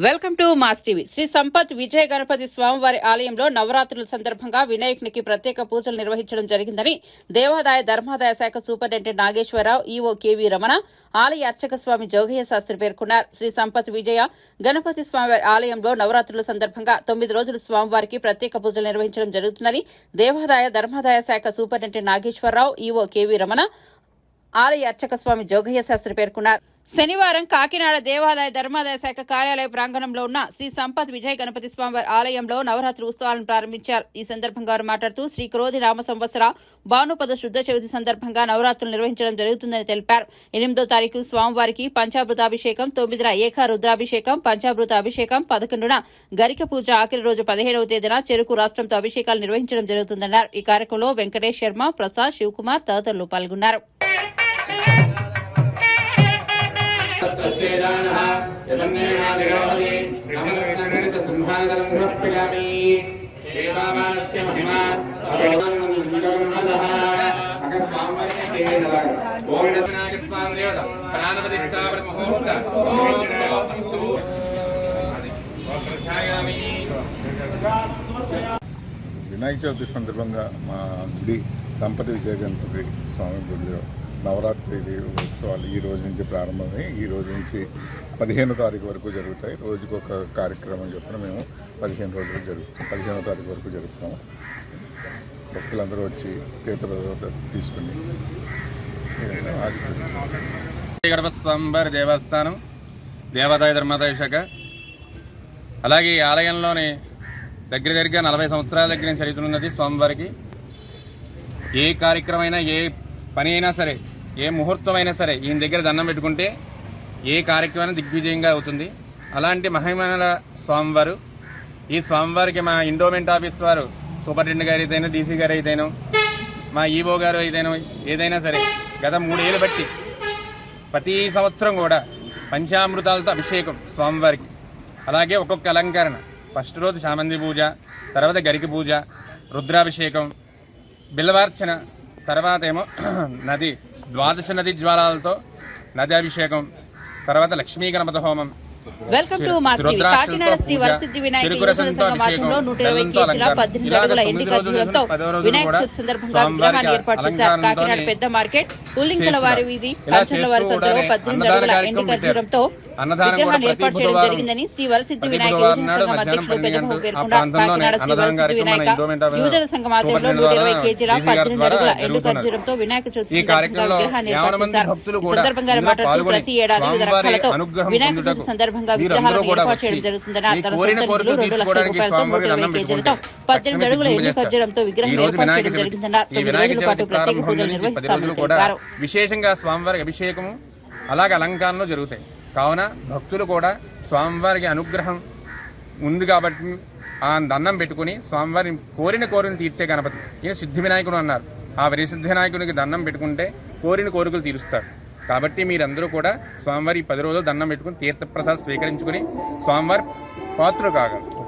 Welcome to Mass TV. Shri Sampath Vijaya Ganapati స్వామివారి ఆలయంలో నవరాత్రుల సందర్భంగా వినాయకునికి ప్రత్యేక పూజలు నిర్వహించడం జరిగిందని దేవాదాయ ధర్మాదాయ శాఖ superintendent Nageswara Rao EO KV Ramana ఆలయ అర్చక స్వామి జోగయ్య శాస్త్రి పేర్కొన్నారు. శ్రీ సంపత్ విజయ గణపతి స్వామివారి ఆలయంలో నవరాత్రుల సందర్భంగా తొమ్మిది రోజులు స్వామివారికి ప్రత్యేక పూజలు నిర్వహించడం జరుగుతుందని దేవాదాయ ధర్మాదాయ శాఖ superintendent Nageswara Rao EO KV Ramana ఆలయ అర్చక స్వామి జోగయ్య శాస్త్రి పేర్కొన్నారు. శనివారం కాకినాడ దేవాదాయ ధర్మాదాయ శాఖ కార్యాలయ ప్రాంగణంలో ఉన్న శ్రీ సంపత్ విజయ గణపతి స్వామివారి ఆలయంలో నవరాత్రి ఉత్సవాలను ప్రారంభించారు. ఈ సందర్భంగా వారు మాట్లాడుతూ శ్రీ క్రోధి నామ సంవత్సర భానుపద శుద్ధ చవితి సందర్భంగా నవరాత్రులు నిర్వహించడం జరుగుతుందని తెలిపారు. ఎనిమిదో తారీఖు స్వామివారికి పంచామృతాభిషేకం తొమ్మిదిన ఏక రుద్రాభిషేకం పంచామృత అభిషేకం పదకొండున గరిక పూజ ఆఖరి రోజు పదిహేనవ తేదీన చెరుకు రాష్ట్రంతో అభిషేకాలు నిర్వహించడం జరుగుతుందన్నారు. ఈ కార్యక్రమంలో వెంకటేష్ శర్మ ప్రసాద్ శివకుమార్ తదితరులు పాల్గొన్నారు. ఓం స్వామి దేవత ప్రాణపతిష్టావృత ముహూర్త అస్తు ప్రచాయామి వినాయక చవితి సందర్భంగా మా గుడి సంపతి విజయ గణపతి స్వామి గుడిలో నవరాత్రి ఉత్సవాలు ఈ రోజు నుంచి ప్రారంభమై ఈ రోజు నుంచి పదిహేను తారీఖు వరకు జరుగుతాయి. రోజుకు ఒక కార్యక్రమం చెప్పిన మేము పదిహేను రోజులు జరుగుతాం పదిహేనో తారీఖు వరకు జరుపుతాము. భక్తులందరూ వచ్చి తీర్థ తీసుకుని గడప స్వామివారి దేవస్థానం దేవాదాయ ధర్మాదాయ శాఖ అలాగే ఈ ఆలయంలోని దగ్గర దగ్గరగా నలభై సంవత్సరాల దగ్గర చరిత్ర ఉన్నది స్వామివారికి. ఏ కార్యక్రమం అయినా ఏ పని అయినా సరే ఏ ముహూర్తం అయినా సరే ఈయన దగ్గర దండం పెట్టుకుంటే ఏ కార్యక్రమం దిగ్విజయంగా అవుతుంది. అలాంటి మహిమల స్వామివారు ఈ స్వామివారికి మా ఇండోమెంట్ ఆఫీస్ వారు సూపరింటెండెంట్ గారు అయితేనో డీసీ గారు అయితేనో మా ఈవో గారు అయితేనో ఏదైనా సరే గత మూడేళ్ళు బట్టి ప్రతి సంవత్సరం కూడా పంచామృతాలతో అభిషేకం స్వామివారికి. అలాగే ఒక్కొక్క అలంకరణ. ఫస్ట్ రోజు చామంతి పూజ తర్వాత గరికి పూజ రుద్రాభిషేకం బిల్లవార్చన తర్వాత ఏమో నది ద్వాదశ నది జ్వాలాలతో నది అభిషేకం తర్వాత లక్ష్మీ గణపతి హోమం welcome to Mass TV. Kakinada Shri Varasiddhi Vinayaka యువజన సంఘం ఆధ్వర్యంలో నూట ఇరవై కేజీల పద్దెనిమిది అడుగుల ఎండి ఖర్జూరంతో వినాయక చవితి సందర్భంగా విగ్రహాన్ని ఏర్పాటు చేశారు. కాకినాడ పెద్ద మార్కెట్ ఉల్లింకల వారి వీధి కంచంల వారి సంతలో పద్దెనిమిది అడుగుల ఎండి ఖర్జూరంతో విగ్రహాన్ని ఏర్పాటు చేయడం జరిగిందని శ్రీ వరసిద్ధి వినాయక యువజన సంఘం అధ్యక్షులు పెద్దబాబు పేర్కొన్నారు కాకినాడ శ్రీ వరసిద్ధి వినాయక యువజన సంఘం ఆధ్వర్యంలో నూట ఇరవై కేజీల పద్దెనిమిది అడుగుల ఎండు ఖర్జూరంతో వినాయక చవితి సందర్భంగా విగ్రహాన్ని ఏర్పాటు చేశారు. ఈ సందర్భంగా ఆయన మాట్లాడుతూ ప్రతి ఏడాది వివిధ రకాలతో వినాయక చవితి సందర్భంగా విగ్రహాలను ఏర్పాటు చేయడం జరుగుతుందని తన సొంత నిధులు రెండు లక్షల రూపాయలతో నూట ఇరవై కేజీలతో పద్దెనిమిది అడుగుల ఖర్జూరంతో విగ్రహం ఏర్పాటు చేయడం జరిగిందన్నారు తొమ్మిది రోజుల పాటు ప్రత్యేక పూజలు నిర్వహిస్తామని తెలిపారు విశేషంగా స్వామివారికి అభిషేకము అలాగే అలంకారంలో జరుగుతాయి కావున భక్తులు కూడా స్వామివారికి అనుగ్రహం ఉంది కాబట్టి ఆ దండం పెట్టుకుని స్వామివారిని కోరిన కోరిన తీర్చే గణపతి. ఈయన సిద్ధి వినాయకుడు అన్నారు. ఆ వరిసిద్ధి వినాయకునికి దండం పెట్టుకుంటే కోరిన కోరికలు తీరుస్తారు. కాబట్టి మీరందరూ కూడా స్వామివారి పది రోజులు దండం పెట్టుకుని తీర్థప్రసాద్ స్వీకరించుకుని స్వామివారి పాత్రలు కాగలరు.